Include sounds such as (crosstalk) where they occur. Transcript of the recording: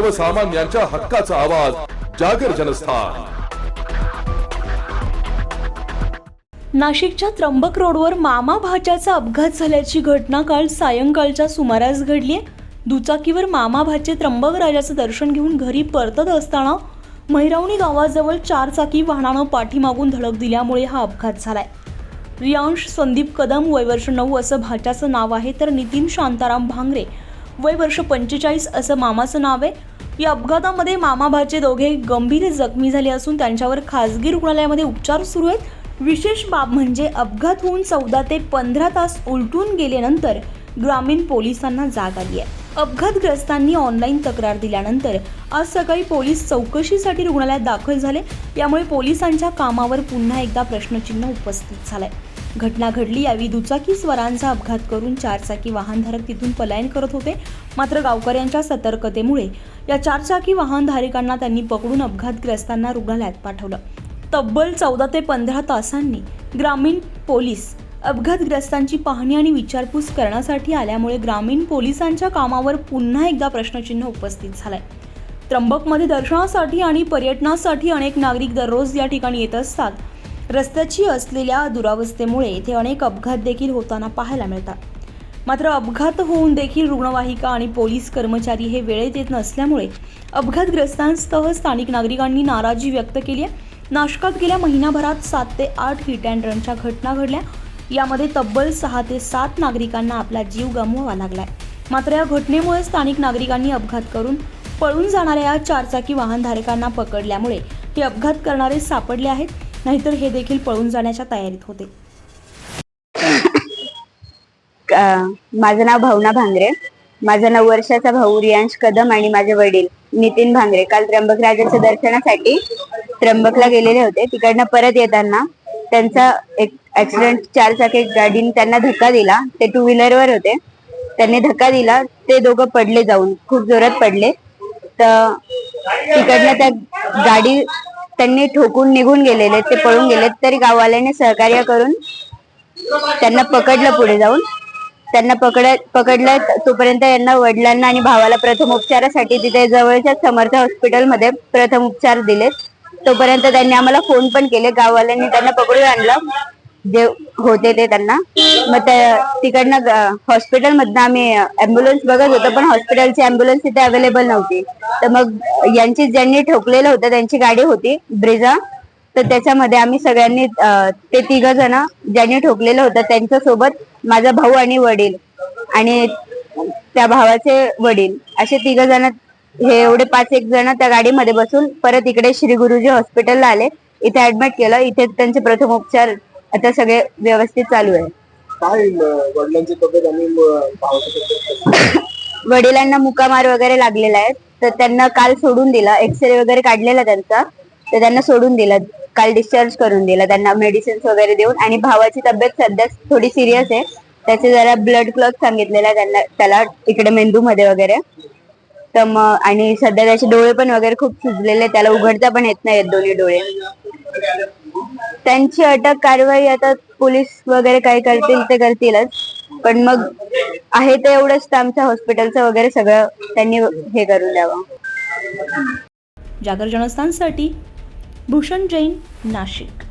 सर्वसामान्यांच्या हक्काचा आवाज जागर जनस्थान. नाशिकच्या त्र्यंबक रोडवर मामा भाच्याचा अपघात झाल्याची घटना काल सायंकाळच्या सुमारास घडली दुचाकीवर मामा भाचे त्र्यंबक राजाचं दर्शन घेऊन घरी परतत असताना महिरावणी गावाजवळ चार चाकी वाहनानं पाठीमागून धडक दिल्यामुळे हा अपघात झालाय. रियांश संदीप कदम वयवर्ष नऊ असं भाच्याचं नाव आहे तर नितीन शांताराम भांगरे वय वर्ष पंचेचाळीस असं मामाचं नाव आहे. या अपघातामध्ये मामा भाचे दोघे गंभीर जखमी झाले असून त्यांच्यावर खासगी रुग्णालयामध्ये उपचार सुरू आहेत. विशेष बाब म्हणजे अपघात होऊन चौदा ते पंधरा तास उलटून गेल्यानंतर ग्रामीण पोलिसांना जाग आली आहे. अपघातग्रस्तांनी ऑनलाईन तक्रार दिल्यानंतर आज सकाळी पोलीस चौकशीसाठी रुग्णालयात दाखल झाले. यामुळे पोलिसांच्या कामावर पुन्हा एकदा प्रश्नचिन्ह उपस्थित झालंय. घटना घडली. यावेळी दुचाकी स्वरांचा अपघात करून चारचाकी वाहनधारक तिथून पलायन करत होते. मात्र गावकऱ्यांच्या सतर्कतेमुळे या चारचाकी वाहनधारकांना त्यांनी पकडून अपघातग्रस्तांना रुग्णालयात पाठवलं. तब्बल चौदा ते पंधरा तासांनी ग्रामीण पोलीस अपघातग्रस्तांची पाहणी आणि विचारपूस करण्यासाठी आल्यामुळे ग्रामीण पोलिसांच्या कामावर पुन्हा एकदा प्रश्नचिन्ह उपस्थित झालंय. त्र्यंबकमध्ये दर्शनासाठी आणि पर्यटनासाठी अनेक नागरिक दररोज या ठिकाणी येत असतात. रस्त्याची असलेल्या दुरावस्थेमुळे येथे अनेक अपघात देखील होताना पाहायला मिळतात. मात्र अपघात होऊन देखील रुग्णवाहिका आणि पोलीस कर्मचारी हे वेळेत येत नसल्यामुळे अपघातग्रस्तांसह स्थानिक नागरिकांनी नाराजी व्यक्त केली आहे. नाशकात गेल्या महिनाभरात सात ते आठ हिट अँड रनच्या घटना घडल्या. यामध्ये तब्बल सहा ते सात नागरिकांना आपला जीव गमवावा लागलाय. मात्र या घटनेमुळे स्थानिक नागरिकांनी अपघात करून पळून जाणाऱ्या या चारचाकी वाहनधारकांना पकडल्यामुळे हे अपघात करणारे सापडले आहेत. नाहीतर हे देखील पळून जाण्याच्या तयारीत होते. (laughs) माझं नाव भावना भांगरे. माझा नऊ वर्षाचा भाऊ रियांश कदम आणि माझे वडील नितीन भांगरे. काल त्र्यंबक राजाच्या दर्शनासाठी त्र्यंबकला गेलेले होते. तिकडनं परत येताना त्यांचा एक ऍक्सिडेंट चार चाकी गाडीने त्यांना धक्का दिला. ते टू व्हीलरवर होते. त्यांनी धक्का दिला. ते दोघं पडले जाऊन. खूप जोरात पडले. तर तिकडनं त्या गाडी त्यांनी ठोकून निघून गेलेले ते पळून गेले तरी गाववाल्याने सहकार्य करून त्यांना पकडलं पुढे जाऊन. त्यांना पकड पकडलं तोपर्यंत यांना वडिलांना आणि भावाला प्रथम उपचारासाठी तिथे जवळच्या समर्थ हॉस्पिटलमध्ये प्रथम उपचार दिले तोपर्यंत त्यांनी आम्हाला फोन पण केले गाववाल्यांनी त्यांना पकडून आणलं. जे होते ते त्यांना. मग तिकडनं हॉस्पिटल मधनं आम्ही अँब्युलन्स बघत होतो पण हॉस्पिटलची अँब्युलन्स तिथे अवेलेबल नव्हती. तर मग यांची ज्यांनी ठोकलेलं होतं त्यांची गाडी होती ब्रिजा तर त्याच्यामध्ये आम्ही सगळ्यांनी ते तिघ जण ज्यांनी ठोकलेलं होतं त्यांच्यासोबत माझा भाऊ आणि वडील आणि त्या भावाचे वडील. असे तिघ जण हे एवढे पाच एक जण त्या गाडीमध्ये बसून परत इकडे श्री गुरुजी हॉस्पिटलला आले. इथे ऍडमिट केलं. इथे त्यांचे प्रथम उपचार आता सगळे व्यवस्थित चालू आहे. काय म, वडिलांची तब्येत आणि म, भावाची तब्येत कशी? वडिलांना मुकामार वगैरे लागलेला आहे. तर त्यांना काल सोडून दिला. एक्सरे वगैरे काढलेला त्यांचा. तर त्यांना सोडून दिलं. काल डिस्चार्ज करून दिला. त्यांना मेडिसिन्स वगैरे देऊन. आणि भावाची तब्येत सध्या थोडी सिरियस आहे. त्याचे जरा ब्लड क्लॉट सांगितलेला आहे त्यांना. त्याला इकडे मेंदूमध्ये वगैरे. तर मग आणि सध्या त्याचे डोळे पण वगैरे खूप सुजलेले. त्याला उघडता पण येत नाही दोन्ही डोळे. त्यांची अटक कारवाई आता पोलीस वगैरे काय करतील ते करतीलच. पण मग आहे ते एवढंच तर आमच्या हॉस्पिटलचं वगैरे सगळं त्यांनी हे करून द्यावं. जागर जनस्थानसाठी भूषण जैन नाशिक.